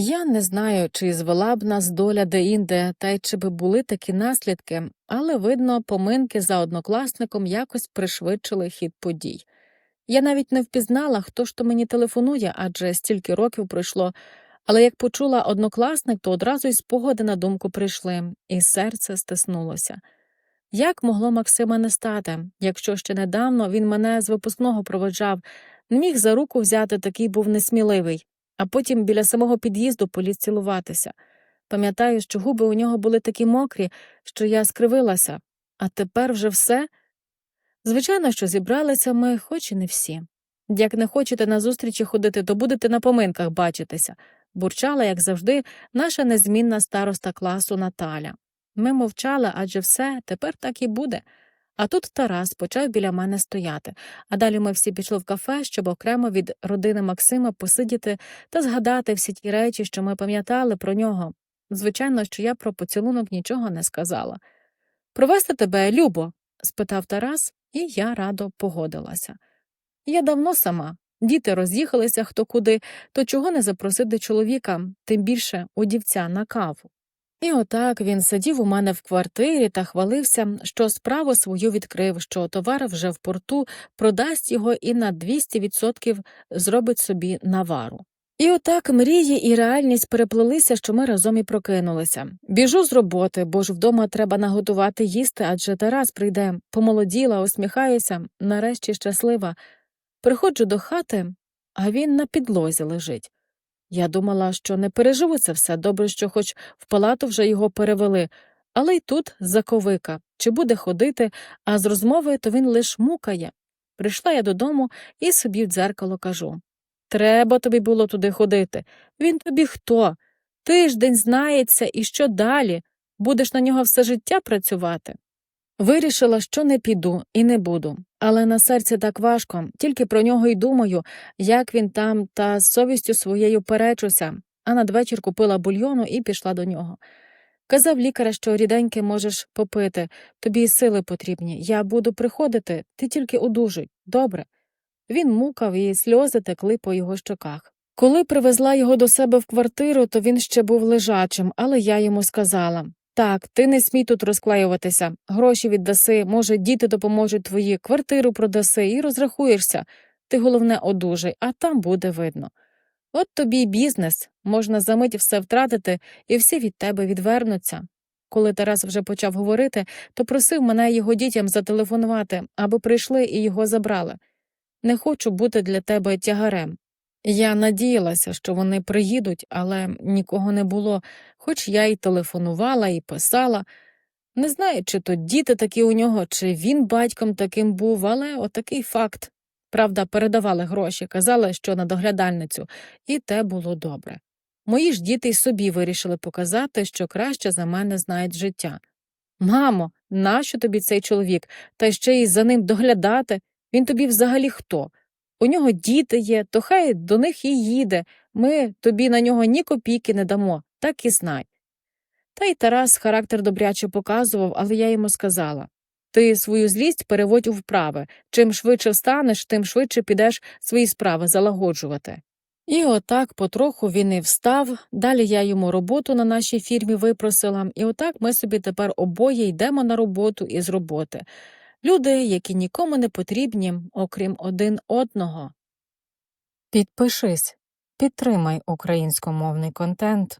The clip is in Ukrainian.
Я не знаю, чи звела б нас доля де-інде, та й чи би були такі наслідки, але, видно, поминки за однокласником якось пришвидшили хід подій. Я навіть не впізнала, хто ж то мені телефонує, адже стільки років пройшло, але як почула однокласник, то одразу й спогади на думку прийшли, і серце стиснулося. Як могло Максима не стати, якщо ще недавно він мене з випускного проведжав, не міг за руку взяти, такий був несміливий, а потім біля самого під'їзду поліз цілуватися. Пам'ятаю, що губи у нього були такі мокрі, що я скривилася, а тепер вже все. Звичайно, що зібралися ми, хоч і не всі. Як не хочете на зустрічі ходити, то будете на поминках бачитися, бурчала, як завжди, наша незмінна староста класу Наталя. Ми мовчали, адже все тепер так і буде. А тут Тарас почав біля мене стояти, а далі ми всі пішли в кафе, щоб окремо від родини Максима посидіти та згадати всі ті речі, що ми пам'ятали про нього. Звичайно, що я про поцілунок нічого не сказала. Провести тебе, Любо? спитав Тарас, і я радо погодилася. Я давно сама. Діти роз'їхалися хто куди, то чого не запросити чоловіка, тим більше удівця на каву. І отак він сидів у мене в квартирі та хвалився, що справу свою відкрив, що товар вже в порту продасть його і на 200% зробить собі навару. І отак мрії і реальність переплелися, що ми разом і прокинулися. Біжу з роботи, бо ж вдома треба наготувати їсти, адже Тарас прийде, помолоділа, усміхаюся, нарешті щаслива. Приходжу до хати, а він на підлозі лежить. Я думала, що не переживу це все, добре, що хоч в палату вже його перевели, але й тут заковика, чи буде ходити, а з розмовою то він лиш мукає. Прийшла я додому і собі в дзеркало кажу Треба тобі було туди ходити. Він тобі хто? Тиждень знається, і що далі? Будеш на нього все життя працювати. Вирішила, що не піду і не буду, але на серці так важко, тільки про нього й думаю, як він там, та з совістю своєю перечуся, а надвечір купила бульйону і пішла до нього. Казав лікар, що ріденьке можеш попити, тобі й сили потрібні. Я буду приходити, ти тільки одужуй. Добре. Він мукав, і сльози текли по його щоках. Коли привезла його до себе в квартиру, то він ще був лежачим, але я йому сказала так, ти не смій тут розклеюватися, гроші віддаси, може, діти допоможуть твої, квартиру продаси і розрахуєшся. Ти головне одужай, а там буде видно. От тобі й бізнес, можна за мить все втратити, і всі від тебе відвернуться. Коли Тарас вже почав говорити, то просив мене його дітям зателефонувати, аби прийшли і його забрали. Не хочу бути для тебе тягарем. Я надіялася, що вони приїдуть, але нікого не було, хоч я й телефонувала, і писала. Не знаю, чи то діти такі у нього, чи він батьком таким був, але отакий факт. Правда, передавали гроші, казали, що на доглядальницю, і те було добре. Мої ж діти й собі вирішили показати, що краще за мене знають життя. Мамо, нащо тобі цей чоловік, та ще й за ним доглядати? Він тобі взагалі хто? У нього діти є, то хай до них і їде. Ми тобі на нього ні копійки не дамо, так і знай. Та й Тарас характер добряче показував, але я йому сказала ти свою злість переводь у вправи. Чим швидше встанеш, тим швидше підеш свої справи залагоджувати. І отак потроху він і встав, далі я йому роботу на нашій фірмі випросила, і отак ми собі тепер обоє йдемо на роботу і з роботи. Люди, які нікому не потрібні, окрім один одного. Підпишись, підтримай українськомовний контент.